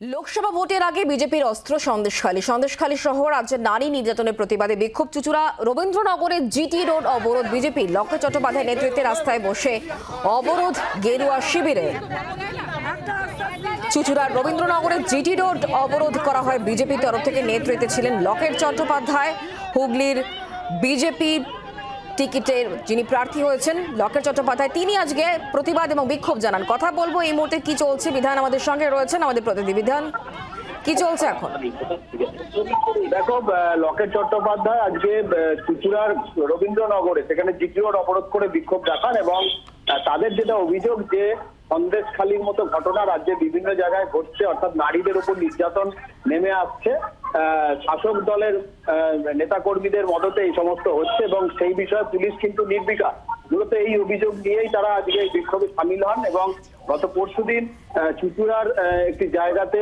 লোকসভা ভোটের আগে বিজেপির অস্ত্র সন্দেশখালী। সন্দেশখালী সহ রাজ্যের নারী নির্যাতনের প্রতিবাদে বিক্ষোভ। চুচুড়া রবীন্দ্রনগরের জিটি রোড অবরোধ বিজেপি। লক্ষ্য চট্টোপাধ্যায় নেতৃত্বে রাস্তায় বসে অবরোধ গেরুয়া শিবিরে। চুচুড়ার রবীন্দ্রনগরের জিটি রোড অবরোধ করা হয় বিজেপির তরফ থেকে। নেতৃত্বে ছিলেন লকেট চট্টোপাধ্যায়। হুগলির বিজেপি টিকিটের যিনি প্রার্থী হয়েছেন, লকেট চট্টোপাধ্যায়, তিনি আজকে প্রতিবাদ এবং বিক্ষোভ জানান। কথা বলব এই মুহূর্তে কি চলছে? বিধান আমাদের সঙ্গে রয়েছেন আমাদের প্রতিনিধি। বিধান, কি চলছে এখন? দেখো লকেট চট্টোপাধ্যায় আজকে ত্রিপুরার রবীন্দ্রনগরে, সেখানে জিটি অবরোধ করে বিক্ষোভ দেখান এবং তাদের যেটা অভিযোগ যে সন্দেশখালীর মতো ঘটনা রাজ্যে বিভিন্ন জায়গায় ঘটছে অর্থাৎ নারীদের উপর নির্যাতন নেমে আসছে। শাসক দলের নেতা কর্মীদের মদতে এই সমস্ত হচ্ছে এবং সেই বিষয়ে পুলিশ কিন্তু নির্বিকার। মূলত এই অভিযোগ নিয়েই তারা আজকে এই বিক্ষোভে সামিল হন এবং গত পরশুদিন আহ, চুচুড়ার একটি জায়গাতে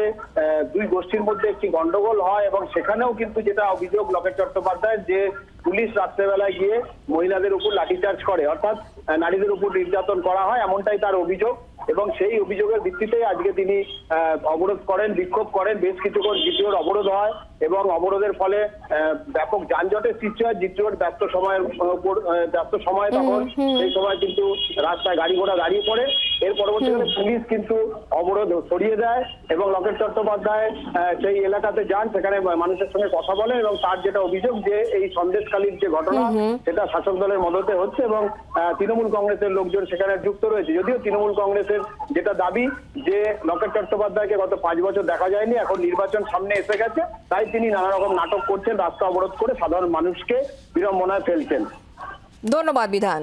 দুই গোষ্ঠীর মধ্যে একটি গন্ডগোল হয় এবং সেখানেও কিন্তু যেটা অভিযোগ লকেট চট্টোপাধ্যায় যে পুলিশ রাত্রেবেলায় গিয়ে মহিলাদের উপর লাঠিচার্জ করে অর্থাৎ নারীদের উপর নির্যাতন করা হয় এমনটাই তার অভিযোগ। এবং সেই অভিযোগের ভিত্তিতে আজকে তিনি আহ, অবরোধ করেন বিক্ষোভ করেন বেশ কিছুক্ষণ জিটিওর অবরোধ হয় এবং অবরোধের ফলে আহ, ব্যাপক যানজটের সৃষ্টি হয়। জিটিওর ব্যস্ত সময়ের ব্যস্ত সময় তখন সেই সময় কিন্তু রাস্তায় গাড়ি ঘোড়া দাঁড়িয়ে পড়ে। এর পরবর্তীকালে পুলিশ কিন্তু অবরোধ সরিয়ে দেয় এবং লকেট চট্টোপাধ্যায় সেই এলাকাতে যান সেখানে মানুষের সঙ্গে কথা বলেন এবং তার যেটা অভিযোগ যে এই সন্দেশকালীর যে ঘটনা সেটা শাসক দলের মদতে হচ্ছে এবং তৃণমূল কংগ্রেসের লোকজন সেখানে যুক্ত রয়েছে। যদিও তৃণমূল কংগ্রেসের যেটা দাবি যে লকেট চট্টোপাধ্যায়কে গত পাঁচ বছর দেখা যায়নি এখন নির্বাচন সামনে এসে গেছে তাই তিনি নানা রকম নাটক করছেন রাস্তা অবরোধ করে সাধারণ মানুষকে বিড়ম্বনায় ফেলছেন। ধন্যবাদ বিধান।